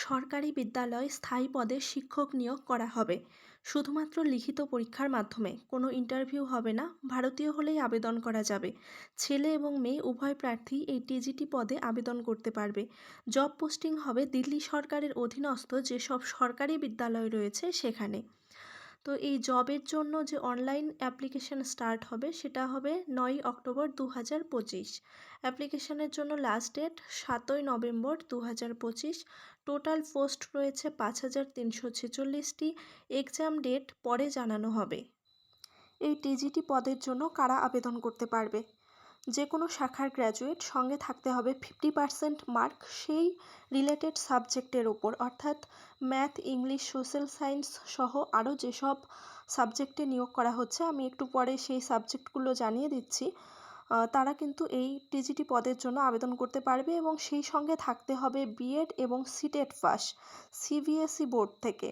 সরকারি বিদ্যালয় স্থায়ী পদে শিক্ষক নিয়োগ করা হবে। শুধুমাত্র লিখিত পরীক্ষার মাধ্যমে। কোনো ইন্টারভিউ হবে না। ভারতীয় হলেই আবেদন করা যাবে। ছেলে এবং মেয়ে উভয় প্রার্থী এই টিজিটি পদে আবেদন করতে পারবে। জব পোস্টিং হবে দিল্লি সরকারের অধীনস্থ যেসব সরকারি বিদ্যালয় রয়েছে সেখানে। তো এই জবের জন্য যে অনলাইন অ্যাপ্লিকেশান স্টার্ট হবে সেটা হবে নয়ই অক্টোবর দু হাজার পঁচিশ অ্যাপ্লিকেশানের জন্য লাস্ট ডেট সাতই নভেম্বর দু হাজার পঁচিশ। টোটাল পোস্ট রয়েছে পাঁচ হাজার তিনশো ছেচল্লিশটি। এক্সাম ডেট পরে জানানো হবে। এই টিজিটি পদের জন্য কারা আবেদন করতে পারবে? যে কোনো শাখার গ্র্যাজুয়েট সঙ্গে থাকতে হবে ফিফটি পার্সেন্ট মার্ক সেই রিলেটেড সাবজেক্টের ওপর অর্থাৎ ম্যাথ ইংলিশ সোশ্যাল সায়েন্স সহ আরও যেসব সাবজেক্টে নিয়োগ করা হচ্ছে, আমি একটু পরে সেই সাবজেক্টগুলো জানিয়ে দিচ্ছি। তারা কিন্তু এই টিজিটি পদের জন্য আবেদন করতে পারবে এবং সেই সঙ্গে থাকতে হবে বিএড এবং সিটেট পাস সিবিএসই বোর্ড থেকে।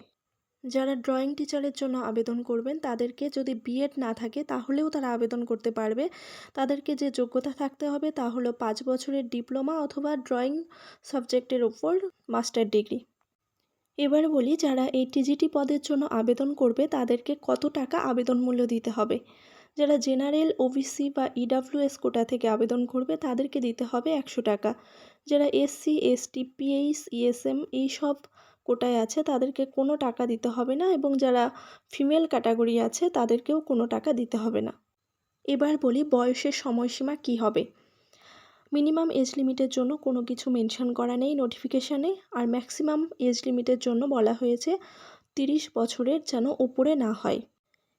যারা ড্রয়িং টিচারের জন্য আবেদন করবেন, তাদেরকে যদি বিএড না থাকে, তাহলেও তারা আবেদন করতে পারবে। তাদেরকে যে যোগ্যতা থাকতে হবে, তা হলো পাঁচ বছরের ডিপ্লোমা অথবা ড্রয়িং সাবজেক্টের ওপর মাস্টার ডিগ্রি। এবার বলি, যারা এই টিজিটি পদের জন্য আবেদন করবে, তাদেরকে কত টাকা আবেদন মূল্য দিতে হবে? যারা জেনারেল ওবিসি বা ইডাব্লিউএস কোটা থেকে আবেদন করবে, তাদেরকে দিতে হবে একশো টাকা। যারা এসসি এসটি পিএইচ ইএসএম এই সব কোটায় আছে তাদেরকে কোনো টাকা দিতে হবে না এবং যারা ফিমেল ক্যাটাগরি আছে তাদেরকেও কোনো টাকা দিতে হবে না। এবার বলি বয়সের সময়সীমা কি হবে? মিনিমাম এজ লিমিটের জন্য কোনো কিছু মেনশন করা নেই নোটিফিকেশানে আর ম্যাক্সিমাম এজ লিমিটের জন্য বলা হয়েছে তিরিশ বছরের যেন ওপরে না হয়।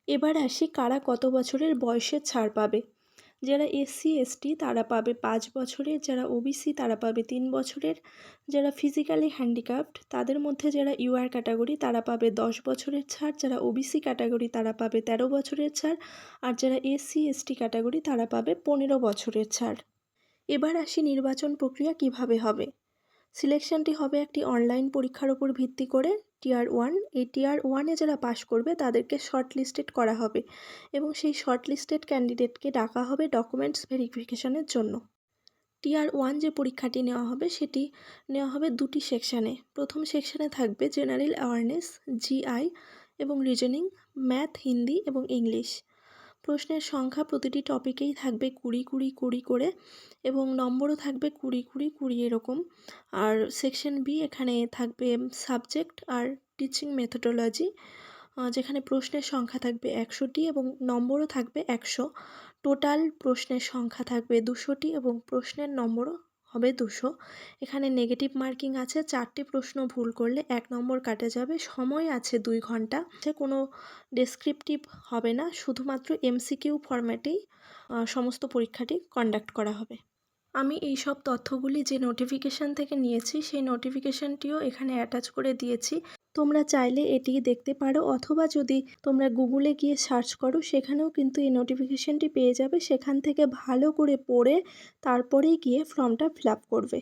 এবার আসি কারা কত বছরের বয়সের ছাড় পাবে। যারা এসসি, এসটি তারা পাবে পাঁচ বছরের, যারা ওবিসি তারা পাবে তিন বছরের, যারা ফিজিক্যালি হ্যান্ডিক্যাপ্ট তাদের মধ্যে যারা ইউআর ক্যাটাগরি তারা পাবে দশ বছরের ছাড়, যারা ওবিসি ক্যাটাগরি তারা পাবে তেরো বছরের ছাড়, আর যারা এসসি, এসটি ক্যাটাগরি তারা পাবে পনেরো বছরের ছাড়। এবার আসি নির্বাচন প্রক্রিয়া কীভাবে হবে। সিলেকশনটি হবে একটি অনলাইন পরীক্ষার ওপর ভিত্তি করে। টিয়ার ওয়ান এই টিয়ার ওয়ানে যারা পাশ করবে, তাদেরকে শর্ট লিস্টেড করা হবে এবং সেই শর্ট লিস্টেড ক্যান্ডিডেটকে ডাকা হবে ডকুমেন্টস ভেরিফিকেশনের জন্য। টিয়ার ওয়ান যে পরীক্ষাটি নেওয়া হবে, সেটি নেওয়া হবে দুটি সেকশানে প্রথম সেকশানে থাকবে জেনারেল অ্যাওয়ারনেস জিআই এবং রিজনিং ম্যাথ হিন্দি এবং ইংলিশ প্রশ্নের সংখ্যা প্রতিটি টপিকেই থাকবে কুড়ি কুড়ি কুড়ি করে এবং নম্বরও থাকবে কুড়ি কুড়ি কুড়ি এরকম। আর সেকশন বি এখানে থাকবে সাবজেক্ট আর টিচিং মেথোডোলজি যেখানে প্রশ্নের সংখ্যা থাকবে একশোটি এবং নম্বরও থাকবে একশো। টোটাল প্রশ্নের সংখ্যা থাকবে দুশোটি এবং প্রশ্নের নম্বরও হবে দুশো। এখানে নেগেটিভ মার্কিং আছে, চারটি প্রশ্ন ভুল করলে এক নম্বর কাটে যাবে। সময় আছে দুই ঘণ্টা। সে কোনো ডেসক্রিপটিভ হবে না, শুধুমাত্র এমসিকিউ ফরম্যাটেই সমস্ত পরীক্ষাটি কন্ডাক্ট করা হবে। আমি এই সব তথ্যগুলি যে নোটিফিকেশান থেকে নিয়েছি, সেই নোটিফিকেশানটিও এখানে অ্যাটাচ করে দিয়েছি। তোমরা চাইলে এটি দেখতে পারো অথবা যদি তোমরা গুগলে গিয়ে সার্চ করো, সেখানেও কিন্তু এই নোটিফিকেশানটি পেয়ে যাবে। সেখান থেকে ভালো করে পড়ে তারপরেই গিয়ে ফর্মটা ফিল করবে।